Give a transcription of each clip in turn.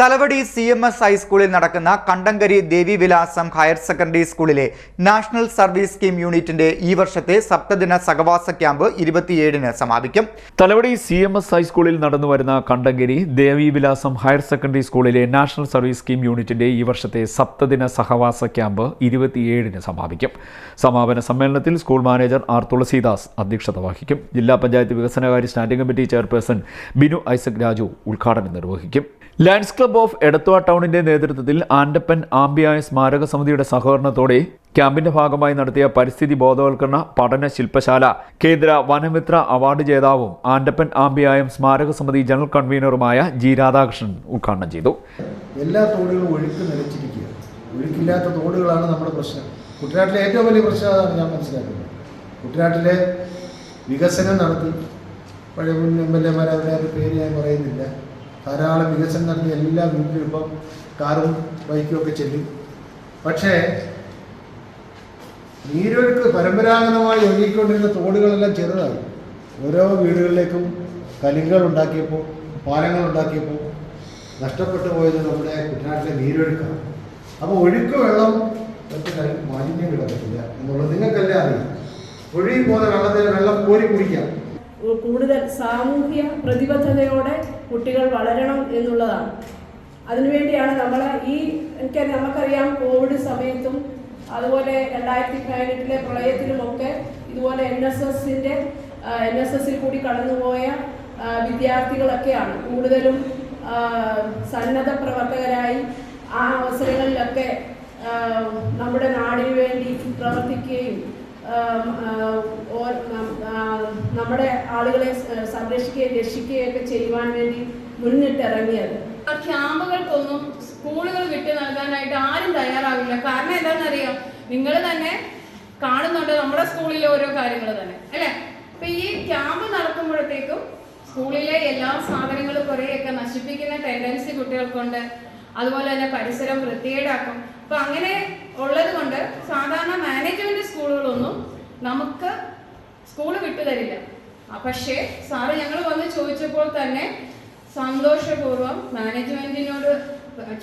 Thalavady C M S ഹൈസ്കൂളിൽ നടക്കുന്ന Kandankari Devivilasam higher secondary സ്കൂളിലെ നാഷണൽ സർവീസ് സ്കീം യൂണിറ്റിന്റെ ഈ വർഷത്തെ സപ്തദിന സഹവാസ ക്യാമ്പ് ഇരുപത്തിയേഴിന് സമാപിക്കും. തലവടി സി എം എസ് ഹൈസ്കൂളിൽ നടന്നു വരുന്ന കണ്ടങ്കരി ദേവിവിലാസം ഹയർ സെക്കൻഡറി സ്കൂളിലെ നാഷണൽ സർവീസ് സ്കീം യൂണിറ്റിന്റെ ഈ വർഷത്തെ സപ്തദിന സഹവാസ ക്യാമ്പ് ഇരുപത്തിയേഴിന് സമാപിക്കും. സമാപന സമ്മേളനത്തിൽ സ്കൂൾ മാനേജർ ആർ തുളസീദാസ് അധ്യക്ഷത വഹിക്കും. ജില്ലാ പഞ്ചായത്ത് വികസനകാര്യ standing committee chairperson Binu Isaac Raju ഉദ്ഘാടനം നിർവഹിക്കും. ലയൺസ് ക്ലബ്ബ് ഓഫ് എടത്വ ടൗണിന്റെ നേതൃത്വത്തിൽ ആൻഡപ്പൻ ആംബിയായ സ്മാരക സമിതിയുടെ സഹകരണത്തോടെ ക്യാമ്പിന്റെ ഭാഗമായി നടത്തിയ പരിസ്ഥിതി ബോധവൽക്കരണ പഠന ശില്പശാല കേന്ദ്ര വനമിത്ര അവാർഡ് ജേതാവും ആൻഡപ്പൻ ആംബിയായം സ്മാരക സമിതി ജനറൽ കൺവീനറുമായ ജി രാധാകൃഷ്ണൻ ഉദ്ഘാടനം ചെയ്തു. എല്ലാ തോടുകളും ഒഴുക്ക് നിലച്ചിരിക്കുക ഒഴുക്കില്ലാത്ത തോടുകളാണ് നമ്മുടെ പ്രശ്നം. കുട്ടനാട്ടിലെ ഏറ്റവും വലിയ പ്രശ്നം അതാണ് ഞാൻ മനസ്സിലാക്കുന്നത്. കുട്ടനാട്ടിലെ വികസനം നടത്തി. പഴയ മുൻ എം എൽ എമാരെ അവരെ പേര് ഞാൻ പറയുന്നില്ല. ധാരാളം വികസനം നടത്തി എല്ലാ വീട്ടിലും ഇപ്പം കാറും ബൈക്കും ഒക്കെ ചെല്ലും. പക്ഷേ നീരൊഴുക്ക് പരമ്പരാഗതമായി ഒഴുകിക്കൊണ്ടിരുന്ന തോടുകളെല്ലാം ചെറുതായി. ഓരോ വീടുകളിലേക്കും കലുങ്കൾ ഉണ്ടാക്കിയപ്പോൾ പാലങ്ങൾ ഉണ്ടാക്കിയപ്പോൾ നഷ്ടപ്പെട്ടു പോയത് നമ്മുടെ കുട്ടനാട്ടിലെ നീരൊഴുക്കാണ്. അപ്പോൾ ഒഴുക്ക് വെള്ളം മാലിന്യം കിടക്കത്തില്ല എന്നുള്ളത് നിങ്ങൾക്കല്ലേ അറിയാം. ഒഴുകി പോകുന്ന വെള്ളത്തിൽ വെള്ളം കോരി കുടിക്കാം. കൂടുതൽ സാമൂഹ്യ പ്രതിബദ്ധതയോടെ കുട്ടികൾ വളരണം എന്നുള്ളതാണ്. അതിനുവേണ്ടിയാണ് നമ്മൾ ഈ എനിക്ക് നമുക്കറിയാം കോവിഡ് സമയത്തും അതുപോലെ രണ്ടായിരത്തി പതിനെട്ടിലെ പ്രളയത്തിലുമൊക്കെ ഇതുപോലെ എൻ എസ് എസിന്റെ എൻ എസ് എസിൽ കൂടി കടന്നുപോയ വിദ്യാർത്ഥികളൊക്കെയാണ്. കൂടുതലും സന്നദ്ധ പ്രവർത്തകരായി ആ അവസരങ്ങളിലൊക്കെ നമ്മുടെ നാടിനു വേണ്ടി പ്രവർത്തിക്കുകയും നമ്മുടെ ആളുകളെ സംരക്ഷിക്കുകയും രക്ഷിക്കുകയും ഒക്കെ ചെയ്യുവാൻ വേണ്ടി മുന്നിട്ടിറങ്ങിയത്. ആ ക്യാമ്പുകൾക്കൊന്നും സ്കൂളുകൾ വിട്ടു നൽകാനായിട്ട് ആരും തയ്യാറാവില്ല. കാരണം എന്താണെന്നറിയാം? നിങ്ങൾ തന്നെ കാണുന്നുണ്ട് നമ്മുടെ സ്കൂളിലെ ഓരോ കാര്യങ്ങൾ തന്നെ. അല്ലേ? അപ്പൊ ഈ ക്യാമ്പ് നടത്തുമ്പോഴത്തേക്കും സ്കൂളിലെ എല്ലാ സാധനങ്ങളും കുറേയൊക്കെ നശിപ്പിക്കുന്ന ടെൻഡൻസി കുട്ടികൾക്കുണ്ട്. അതുപോലെ തന്നെ പരിസരം വൃത്തികേടാക്കും. അപ്പൊ അങ്ങനെ ഉള്ളത് കൊണ്ട് സാധാരണ മാനേജ്മെന്റ് സ്കൂളുകളൊന്നും നമുക്ക് സ്കൂൾ വിട്ടു തരില്ല. ആ, പക്ഷേ സാറ് ഞങ്ങൾ വന്ന് ചോദിച്ചപ്പോൾ തന്നെ സന്തോഷപൂർവം മാനേജ്മെന്റിനോട്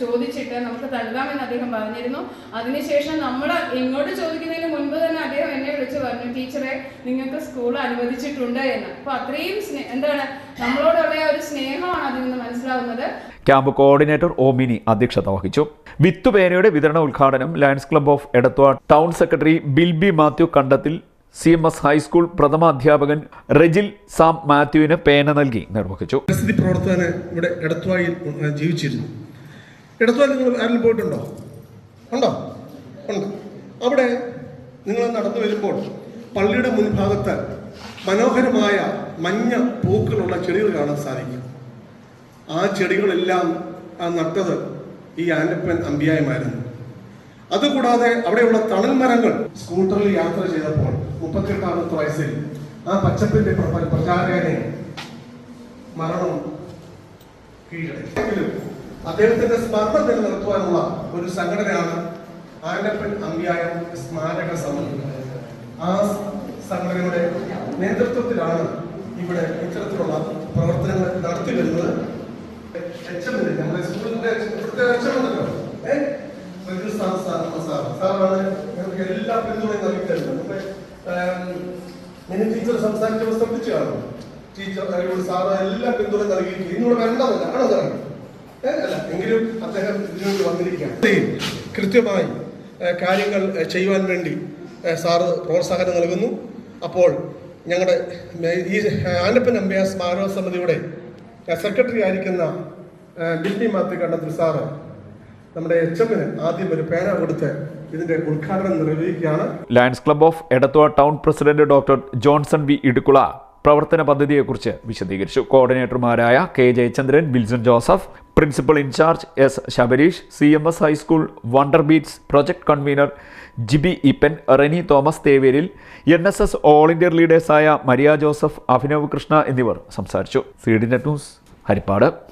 ചോദിച്ചിട്ട് നമുക്ക് നൽകാമെന്ന് അദ്ദേഹം പറഞ്ഞിരുന്നു. അതിനുശേഷം നമ്മൾ ഇങ്ങോട്ട് ചോദിക്കുന്നതിന് മുൻപ് തന്നെ അദ്ദേഹം എന്നെ വിളിച്ച് പറഞ്ഞു ടീച്ചറെ നിങ്ങൾക്ക് സ്കൂൾ അനുവദിച്ചിട്ടുണ്ട് എന്ന്. അപ്പൊ അത്രയും സ്നേഹ എന്താണ് നമ്മളോടുള്ള ഒരു സ്നേഹമാണ് അതിൽ നിന്ന് മനസ്സിലാവുന്നത്. ക്യാമ്പ് കോർഡിനേറ്റർ ഓമിനി അധ്യക്ഷത വഹിച്ചു. വിത്തുപേനയുടെ വിതരണ ഉദ്ഘാടനം Lions Club of Edathua town secretary Bilby Mathew Kandathil C M S high school പ്രഥമ അധ്യാപകൻ റെജിൽ സാം മാത്യുവിന് പേന നൽകി നിർവഹിച്ചു. പ്രവർത്തകന് ഇവിടെ എടത്വായിൽ ജീവിച്ചിരുന്നു. എടത്വായിൽ നിങ്ങൾ ആരെങ്കിലും പോയിട്ടുണ്ടോ? ഉണ്ടോ? ഉണ്ട്. അവിടെ നിങ്ങൾ നടന്നു വരുമ്പോൾ പള്ളിയുടെ മുൻഭാഗത്ത് മനോഹരമായ മഞ്ഞ പൂക്കളുള്ള ചെടികൾ കാണാൻ സാധിക്കും. ആ ചെടികളെല്ലാം ആ നട്ടത് ഈ ആൻഡപ്പൻ അമ്പിയായമായിരുന്നു. അതുകൂടാതെ അവിടെയുള്ള തണൽ മരങ്ങൾ സ്കൂട്ടറിൽ യാത്ര ചെയ്തപ്പോൾ മുപ്പത്തെട്ടാമത്തെ വയസ്സിൽ ആ പച്ചപ്പിന്റെ പ്ര- പ്രചാരകനെ മരണം കീഴടക്കിയെങ്കിലും അദ്ദേഹത്തിന്റെ സ്മരണ നിലനിർത്തുവാനുള്ള ഒരു സംഘടനയാണ് ആനപ്പൻ അമ്പിയായം സ്മാരക സമിതി. ആ സംഘടനയുടെ നേതൃത്വത്തിലാണ് ഇവിടെ ഇത്തരത്തിലുള്ള പ്രവർത്തനങ്ങൾ നടത്തി വരുന്നത് നമ്മുടെ ടീച്ചർ സാറ് എല്ലാ പിന്തുണ നൽകിയിട്ടുണ്ട് ഇന്നിവിടെ വരേണ്ടതല്ല ആണോ സാറേ അല്ല എങ്കിലും അദ്ദേഹം ഇതിനോട് വന്നിരിക്കുകയാണ്. കൃത്യമായി കാര്യങ്ങൾ ചെയ്യുവാൻ വേണ്ടി സാറ് പ്രോത്സാഹനം നൽകുന്നു. അപ്പോൾ ഞങ്ങളുടെ ഈ ആനപ്പൻ അമ്പയ സ്മാരക സമിതിയുടെ സെക്രട്ടറി ആയിരിക്കുന്ന ബിൽബി മാത്യു കണ്ടത്തിൽ സാറ് നമ്മുടെ എച്ച് എമ്മിന് ആദ്യം ഒരു പേന കൊടുത്ത് ഇതിന്റെ ഉദ്ഘാടനം നിർവഹിക്കുകയാണ്. Lions Club of Edathua town president doctor Johnson V Idukkula പ്രവർത്തന പദ്ധതിയെക്കുറിച്ച് വിശദീകരിച്ചു. കോർഡിനേറ്റർമാരായ K Jayachandran Wilson Joseph principal in charge S Sabareesh C M S high school wonder beats project convener Jibi Ippan Reni Thomas Theveril N S S all India ലീഡേഴ്സായ Maria Joseph Abhinav Krishna എന്നിവർ സംസാരിച്ചു. C D net news Haripad.